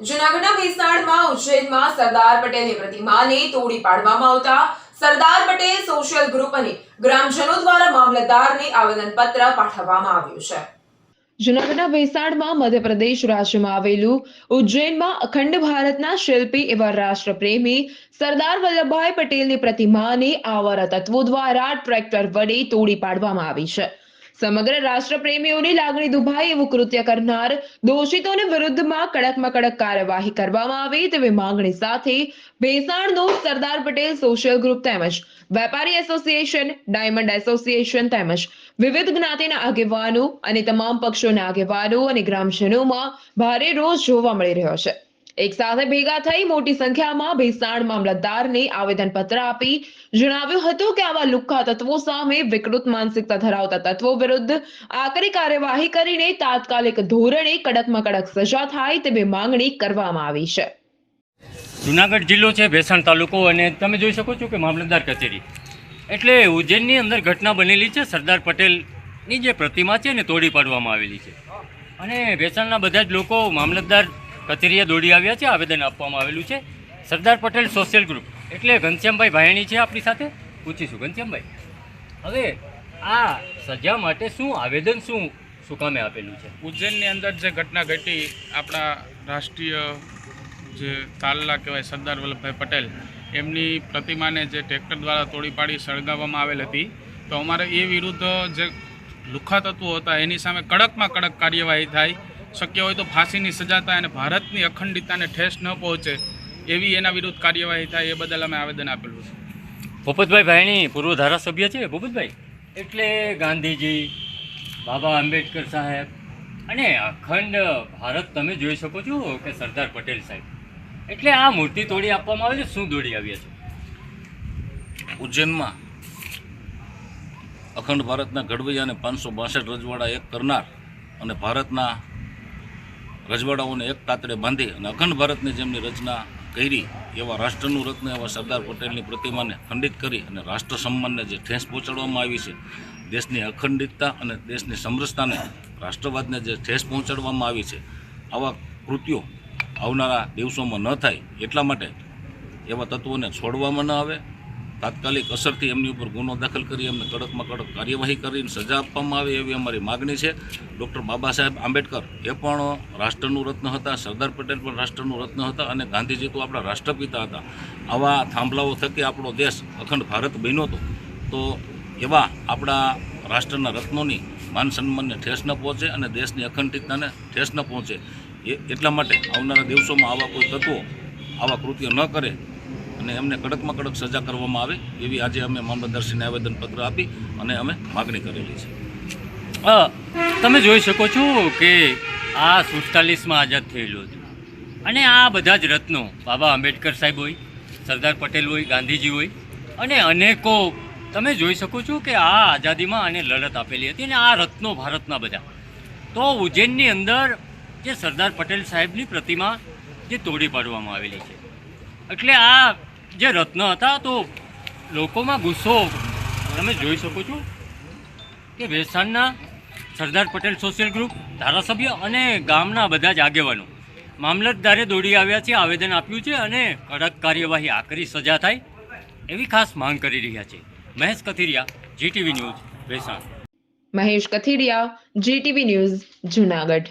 જૂનાગઢના ભેસાણમાં ઉજ્જૈનમાં સરદાર પટેલની પ્રતિમાને તોડી પાડવામાં આવતા સરદાર પટેલ સોશિયલ ગ્રુપ અને ગ્રામજનો દ્વારા મામલતદારને આવેદનપત્ર પાઠવવામાં આવ્યું છે. જૂનાગઢના ભેસાણમાં મધ્યપ્રદેશ રાજ્યમાં આવેલું ઉજ્જૈનમાં અખંડ ભારતના શિલ્પી એવા રાષ્ટ્રપ્રેમી સરદાર વલ્લભભાઈ પટેલની પ્રતિમાને આવારા તત્વો દ્વારા ટ્રેક્ટર વડે તોડી પાડવામાં આવી છે. સમગ્ર રાષ્ટ્રપ્રેમીઓની લાગણી દુભાઈ એવું કૃત્ય કરનાર દોષિતોને વિરુદ્ધમાં કડકમાં કડક કાર્યવાહી કરવામાં આવે તેવી માંગણી સાથે ભેસાણનો સરદાર પટેલ સોશિયલ ગ્રુપ તેમજ વેપારી એસોસિએશન ડાયમંડ એસોસિએશન તેમજ વિવિધ જ્ઞાતિના આગેવાનો અને તમામ પક્ષોના આગેવાનો અને ગ્રામજનોમાં ભારે રોષ જોવા મળી રહ્યો છે. એક સાથે ભેગા થઈ મોટી સંખ્યામાં ભેસાણ મામલતદારને આવેદનપત્ર આપી જણાવ્યું હતું કે આવા લુખ્ખા તત્વો સામે વિકૃત માનસિકતા ધરાવતા તત્વો વિરુદ્ધ આકરી કાર્યવાહી કરીને તાત્કાલિક ધોરણે કડકમાં કડક સજા થાય તેવી માંગણી કરવામાં આવી છે. જુનાગઢ જિલ્લો છે, ભેસાણ તાલુકો અને તમે જોઈ શકો છો કે મામલતદાર કચેરી. એટલે ઉજ્જૈનની અંદર ઘટના બનેલી છે, સરદાર પટેલની જે પ્રતિમા છે ને તોડી પાડવામાં આવેલી છે. અને ભેસાણના બધા જ લોકો મામલતદાર કચેરીએ દોડી આવ્યા છે, આવેદન આપવામાં આવેલું છે. સરદાર પટેલ સોશિયલ ગ્રુપ એટલે ઘનશ્યામભાઈ ભાયણી છે આપણી સાથે. પૂછીશું. ઘનશ્યામભાઈ, હવે આ સજા માટે શું આવેદન, શું શું કામે આપેલું છે? ઉજ્જૈનની અંદર જે ઘટના ઘટી, આપણા રાષ્ટ્રીય જે તાલલા કહેવાય સરદાર વલ્લભભાઈ પટેલ, એમની પ્રતિમાને જે ટ્રેક્ટર દ્વારા તોડી પાડી સળગાવવામાં આવેલ હતી. તો અમારે એ વિરુદ્ધ જે લુખા તત્વો હતા, એની સામે કડકમાં કડક કાર્યવાહી થાય. શક્ય હોય તો ફાંસીની સજા થાય અને ભારતની અખંડિતતાને ઠેસ ન પહોંચે એવી એના વિરુદ્ધ કાર્યવાહી થાય એ બદલ અમે આવેદન આપેલું છે. ભૂપતભાઈ ભાઈની પૂર્વ ધારાસભ્ય છે ભૂપતભાઈ? એટલે ગાંધીજી બાબા આંબેડકર સાહેબ અને અખંડ ભારત તમે જોઈ શકો છો કે સરદાર પટેલ સાહેબ. એટલે આ મૂર્તિ તોડી આપવામાં આવે છે શું દોડી આવ્યા છે? ઉજ્જૈનમાં અખંડ ભારતના ઘડવૈયા અને પાંચસો બાસઠ રજવાડા એક કરનાર અને ભારતના રજવાડાઓને એક તાતડે બાંધી અને અખંડ ભારતની જેમની રચના કરી, એવા રાષ્ટ્રનું રત્ન, એવા સરદાર પટેલની પ્રતિમાને ખંડિત કરી અને રાષ્ટ્ર સન્માનને જે ઠેસ પહોંચાડવામાં આવી છે, દેશની અખંડિતતા અને દેશની સમરસતાને રાષ્ટ્રવાદને જે ઠેસ પહોંચાડવામાં આવી છે, આવા કૃત્યો આવનારા દિવસોમાં ન થાય એટલા માટે એવા તત્વોને છોડવામાં ન આવે તાત્કાલિક અસરથી એમની ઉપર ગુનો દાખલ કરી એમને કડકમાં કડક કાર્યવાહી કરીને સજા આપવામાં આવે એવી અમારી માગણી છે. ડૉક્ટર બાબા સાહેબ આંબેડકર એ પણ રાષ્ટ્રનું રત્ન હતા, સરદાર પટેલ પણ રાષ્ટ્રનું રત્ન હતા અને ગાંધીજી તો આપણા રાષ્ટ્રપિતા હતા. આવા થાંભલાઓ થકી આપણો દેશ અખંડ ભારત બન્યો હતો. તો એવા આપણા રાષ્ટ્રના રત્નોની માન સન્માનને ઠેસ ન પહોંચે અને દેશની અખંડિતતાને ઠેસ ન પહોંચે. એ એટલા માટે આવનારા દિવસોમાં આવા કોઈ તત્વો, આવા કૃત્ય ન કરે અને એમને કડકમાં કડક સજા કરવામાં આવે એવી આજે અમે મામલતદારશ્રીને આવેદનપત્ર આપી અને અમે માગણી કરેલી છે. તમે જોઈ શકો છો કે આ સુડતાલીસમાં આઝાદ થયેલું હતું અને આ બધા જ રત્નો બાબા આંબેડકર સાહેબ હોય, સરદાર પટેલ હોય, ગાંધીજી હોય અને અનેકો, તમે જોઈ શકો છો કે આ આઝાદીમાં આને લડત આપેલી હતી અને આ રત્નો ભારતના બધા. તો ઉજ્જૈનની અંદર જે સરદાર પટેલ સાહેબની પ્રતિમા જે તોડી પાડવામાં આવેલી છે. એટલે આ જે રત્ન હતા તો લોકોમાં ગુસ્સો તમે જોઈ શકો છો કે વેસાણના સરદાર પટેલ સોશિયલ ગ્રુપ ધારાસભ્ય અને ગામના બધા જ આગેવાનો મામલતદારે દોડી આવ્યા છે, આવેદન આપ્યું છે અને કડક કાર્યવાહી આકરી સજા થાય એવી ખાસ માંગ કરી રહ્યા છે. Mahesh Kathiriya GTV news Vesan. Mahesh Kathiriya GTV news Junagadh.